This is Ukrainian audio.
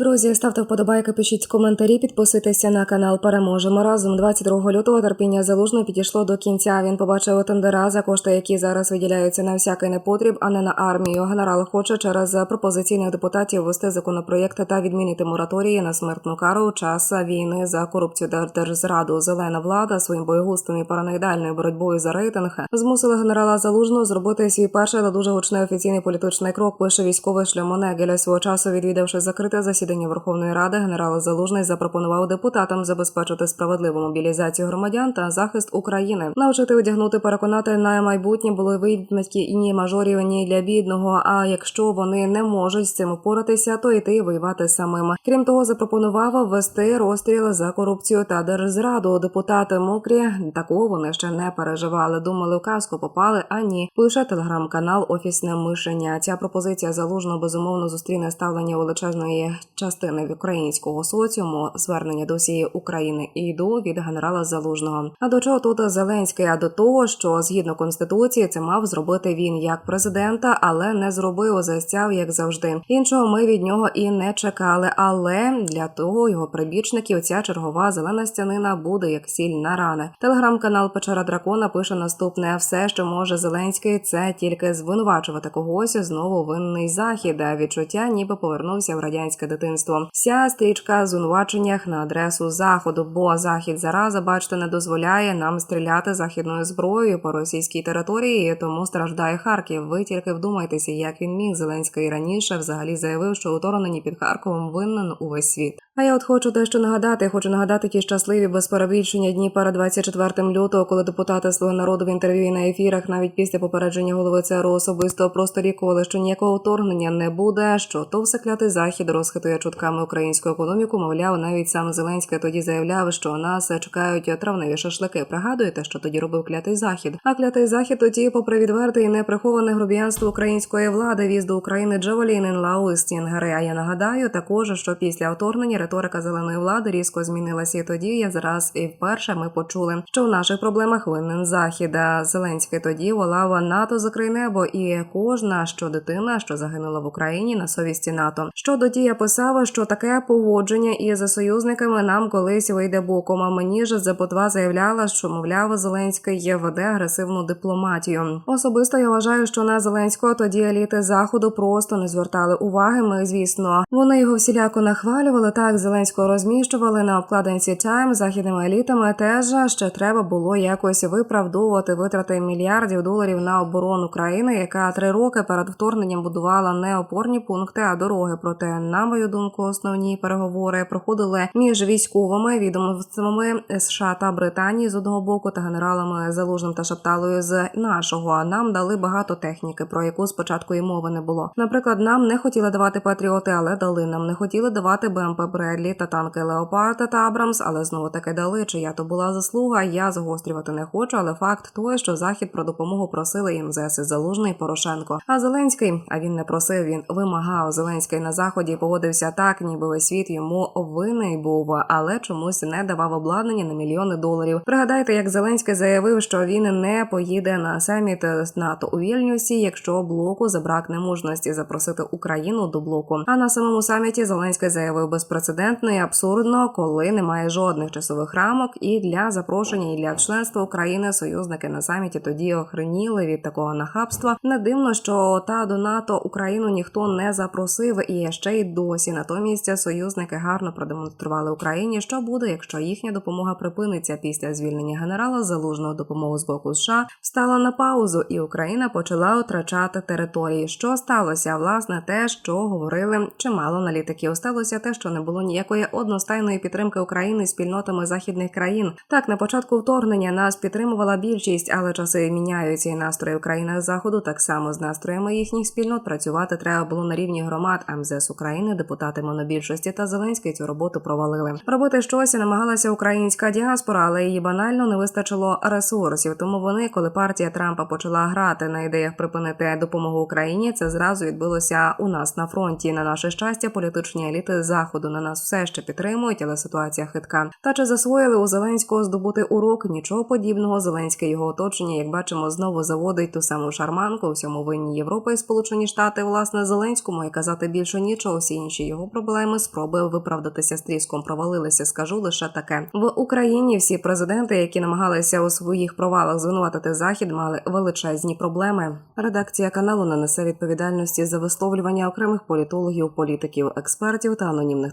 Друзі, ставте вподобайки, пишіть коментарі, підписуйтеся на канал. Переможемо разом. 22 лютого терпіння залужно підійшло до кінця. Він побачив тендера за кошти, які зараз виділяються на всякий непотріб, а не на армію. Генерал хоче через пропозиційних депутатів ввести законопроєкти та відмінити мораторії на смертну кару у час війни за корупцію та держзраду. Зелена влада своїм боєгустом і параноїдальною боротьбою за рейтинг змусила генерала залужного зробити свій перший, але дуже гучний офіційний політичний крок. Пише військовий шльом Негеля свого часу, відвідавши закрите засідання Верховної Ради, генерал Залужний запропонував депутатам забезпечити справедливу мобілізацію громадян та захист України, навчити одягнути, переконати на майбутнє були виїдники і ні мажорів, ні для бідного. А якщо вони не можуть з цим упоратися, то йти воювати самим. Крім того, запропонував ввести розстріл за корупцію та держзраду. Депутати мокрі такого вони ще не переживали. Думали, в казку попали. А ні, лише телеграм-канал Офісне мишення. Ця пропозиція залужно безумовно зустріне ставлення величезної частини українського соціуму. Звернення до всієї України і до від генерала Залужного. А до чого тут Зеленський? А до того, що згідно конституції це мав зробити він як президента, але не зробив. Застяв як завжди. Іншого ми від нього і не чекали. Але для того його прибічників ця чергова зелена стянина буде як сіль на рани. Телеграм-канал Печера Дракона пише наступне: все, що може Зеленський, це тільки звинувачувати когось знову винний захід. А відчуття, ніби повернувся в радянське дитинство. Вся стрічка звинуваченнях на адресу заходу, бо захід зараза, бачите, не дозволяє нам стріляти західною зброєю по російській території, тому страждає Харків. Ви тільки вдумайтеся, як він міг Зеленський раніше взагалі заявив, що уторгнені під Харковом винен увесь світ. А я от хочу дещо нагадати. Хочу нагадати ті щасливі без перебільшення дні перед 24 лютого, коли депутати Слуги народу в інтерв'ю і на ефірах, навіть після попередження голови ЦРУ особисто просто рікували, що ніякого вторгнення не буде. Що то все клятий захід розхитує чутками українську економіку. Мовляв, навіть сам Зеленський тоді заявляв, що нас чекають травневі шашлики. Пригадуєте, що тоді робив клятий захід? А клятий захід тоді, попри відверте і неприховане грубіянство української влади, віз до України Джавелін, Лау і Стінгери. А я нагадаю також, що після вторгнення риторика зеленої влади різко змінилася. І тоді я зараз і вперше ми почули, що в наших проблемах винен захід. Зеленський тоді волав НАТО закрий небо, і кожна що дитина, що загинула в Україні на совісті НАТО. Що тоді писав, що таке погодження із союзниками нам колись вийде боком. А мені ж Зепотва заявляла, що мовляв Зеленський веде агресивну дипломатію. Особисто я вважаю, що на Зеленського тоді еліти заходу просто не звертали уваги. Ми, звісно, вони його всіляко нахвалювали. Так Зеленського розміщували на обкладинці Time західними елітами. Теж ще треба було якось виправдовувати витрати мільярдів доларів на оборону країни, яка три роки перед вторгненням будувала не опорні пункти, а дороги. Проте, на мою думку, основні переговори проходили між військовими відомствами США та Британії з одного боку та генералами Залужним та Шапталою з нашого. А Нам дали багато техніки, про яку спочатку і мови не було. Наприклад, нам не хотіли давати патріоти, але дали нам. Не хотіли давати БМП Бредлі та танки Леопард та Абрамс, але знову таки дали. Чия то була заслуга. Я загострювати не хочу, але факт той, що захід про допомогу просили і МЗС і Залужний Порошенко. А Зеленський, а він не просив, він вимагав. Зеленський на заході поводився так, ніби весь світ йому винний був, але чомусь не давав обладнання на мільйони доларів. Пригадайте, як Зеленський заявив, що він не поїде на саміт НАТО у Вільнюсі, якщо блоку забракне мужності запросити Україну до блоку. А на самому саміті Зеленський заявив безпрецедентно і абсурдно, коли немає жодних часових рамок. І для запрошення, і для членства України союзники на саміті тоді охреніли від такого нахабства. Не дивно, що та до НАТО Україну ніхто не запросив, і ще й досі. Натомість союзники гарно продемонстрували Україні, що буде, якщо їхня допомога припиниться після звільнення генерала залужного допомогу з боку США стала на паузу, і Україна почала втрачати території. Що сталося? Власне, те, що говорили чимало аналітиків. Сталося те, що не було ніякої одностайної підтримки України спільнотами західних країн. Так, на початку вторгнення нас підтримувала більшість, але часи міняються і настрої в країнах заходу так само з настроями їхніх спільнот працювати треба було на рівні громад МЗС України, депутати монобільшості та Зеленський цю роботу провалили. Робити щось намагалася українська діаспора, але її банально не вистачило ресурсів. Тому вони, коли партія Трампа почала грати на ідеях припинити допомогу Україні, це зразу відбулося у нас на фронті. На наше щастя, політичні еліти заходу на нас все ще підтримують, але ситуація хитка. Та чи засвоїли у Зеленського здобути урок? Нічого подібного. Зеленське його оточення, як бачимо, знову заводить ту саму шарманку. Всьому винні Європа і Сполучені Штати. Власне, Зеленському і казати більше нічого. Всі інші його проблеми спроби виправдатися з тріском провалилися. Скажу лише таке в Україні. Всі президенти, які намагалися у своїх провалах звинуватити захід, мали величезні проблеми. Редакція каналу не несе відповідальності за висловлювання окремих політологів, політиків, експертів та анонімних